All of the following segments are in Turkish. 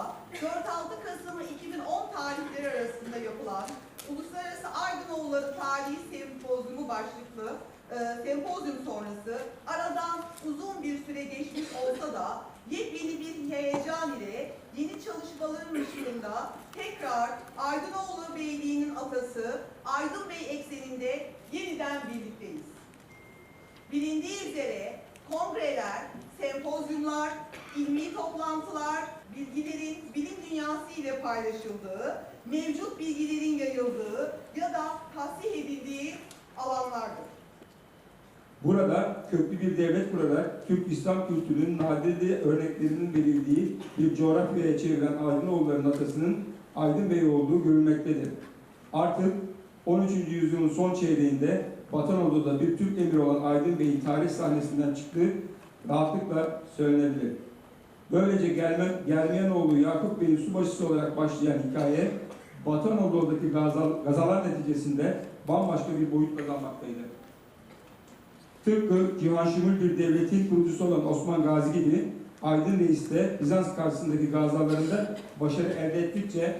Aydın'ımızda 4-6 Kasım 2010 tarihleri arasında yapılan Uluslararası Aydınoğulları Tarihi Sempozyumu başlıklı e, sempozyum sonrası aradan uzun bir süre geçmiş olsa da yepyeni bir heyecan ile yeni çalışmaların ışığında tekrar Aydınoğlu Beyliği'nin atası Aydın Bey ekseninde yeniden birlikteyiz. Bilindiği üzere kongreler, sempozyumlar, ilmi toplantılar, bilgilerin bilim dünyası ile paylaşıldığı, mevcut bilgilerin yayıldığı ya da tahsih edildiği alanlardır. Burada köklü bir devlet kurarak Türk İslam kültürünün nadide örneklerinin verildiği bir coğrafyaya çeviren Aydınoğulların atasının Aydın Bey olduğu görülmektedir. Artık 13. yüzyılın son çeyreğinde Batanoğlu'da bir Türk emiri olan Aydın Bey'in tarih sahnesinden çıktığı rahatlıkla söylenebilir. Böylece Germen, Germiyanoğlu Yakup Bey'in subaşısı olarak başlayan hikaye Batanoğlu'daki gazal, gazalar neticesinde bambaşka bir boyut kazanmaktaydı. Tıpkı Cihan Şumul bir devletin kurucusu olan Osman Gazi gibi Aydın Reis de Bizans karşısındaki gazalarında başarı elde ettikçe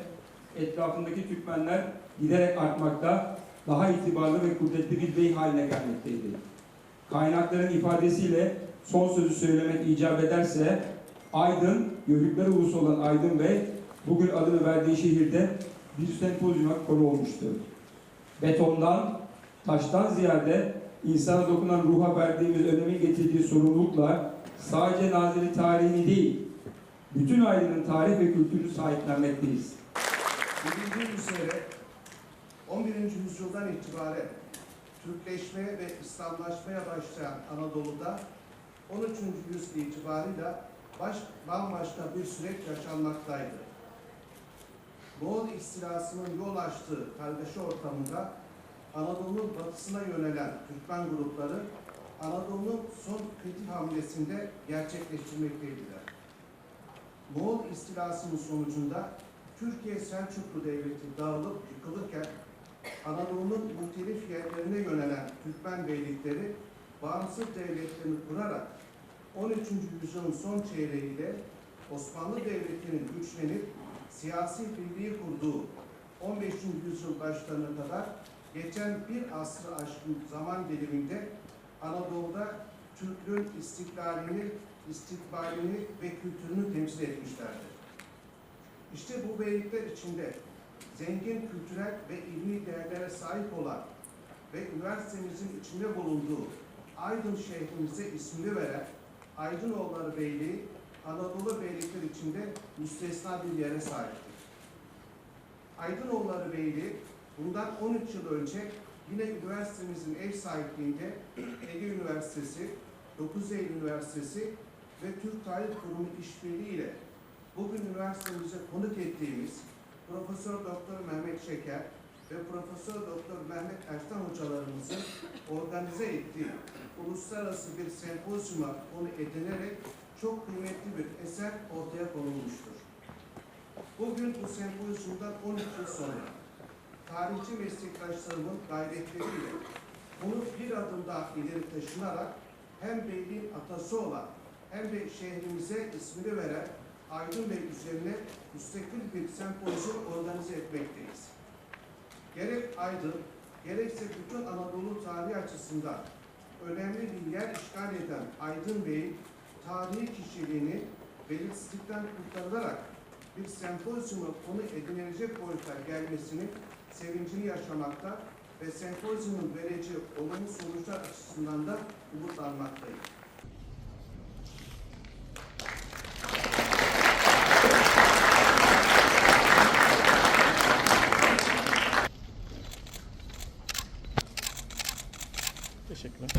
etrafındaki Türkmenler giderek artmakta, daha itibarlı ve kudretli bir bey haline gelmekteydi. Kaynakların ifadesiyle son sözü söylemek icap ederse Aydın, Yörükler ulusu olan Aydın Bey bugün adını verdiği şehirde bir sempozyuma konu olmuştu. Betondan, taştan ziyade insana dokunan ruha verdiğimiz önemin getirdiği sorumlulukla sadece Nazilli tarihini değil, bütün ailenin tarih ve kültürünü sahiplenmekteyiz. Bilindiği üzere 11. yüzyıldan itibaren Türkleşmeye ve İslamlaşmaya başlayan Anadolu'da 13. yüzyıl itibarıyla baş, bambaşka bir süreç yaşanmaktaydı. Moğol istilasının yol açtığı kargaşa ortamında Anadolu'nun batısına yönelen Türkmen grupları Anadolu'nun son kritik hamlesinde gerçekleştirmekteydiler. Moğol istilasının sonucunda Türkiye Selçuklu Devleti dağılıp yıkılırken Anadolu'nun muhtelif yerlerine yönelen Türkmen beylikleri bağımsız devletlerini kurarak 13. yüzyılın son çeyreğiyle Osmanlı Devleti'nin güçlenip siyasi birliği kurduğu 15. yüzyıl başlarına kadar geçen bir asrı aşkın zaman diliminde Anadolu'da Türklüğün istiklalini, istikbalini ve kültürünü temsil etmişlerdir. İşte bu beylikler içinde zengin kültürel ve ilmi değerlere sahip olan ve üniversitemizin içinde bulunduğu Aydın şehrimize ismini veren Aydınoğulları Beyliği Anadolu beylikler içinde müstesna bir yere sahiptir. Aydınoğulları Beyliği bundan 13 yıl önce yine üniversitemizin ev sahipliğinde Ege Üniversitesi, 9 Eylül Üniversitesi ve Türk Tarih Kurumu işbirliğiyle bugün üniversitemize konuk ettiğimiz Profesör Doktor Mehmet Şeker ve Profesör Doktor Mehmet Ertan hocalarımızın organize ettiği uluslararası bir sempozyuma konu edinerek çok kıymetli bir eser ortaya konulmuştur. Bugün bu sempozyumdan 13 yıl sonra tarihçi meslektaşlarımın gayretleriyle bunu bir adım daha ileri taşınarak hem beyliğin atası olan hem de şehrimize ismini veren Aydın Bey üzerine müstakil bir sempozyum organize etmekteyiz. Gerek Aydın, gerekse bütün Anadolu tarihi açısından önemli bir yer işgal eden Aydın Bey'in tarihi kişiliğini belirsizlikten kurtarılarak bir sempozyuma konu edinilecek boyuta gelmesini sevincini yaşamakta ve sempozyumun vereceği olumlu sonuçlar açısından da umutlanmaktayım. Teşekkürler.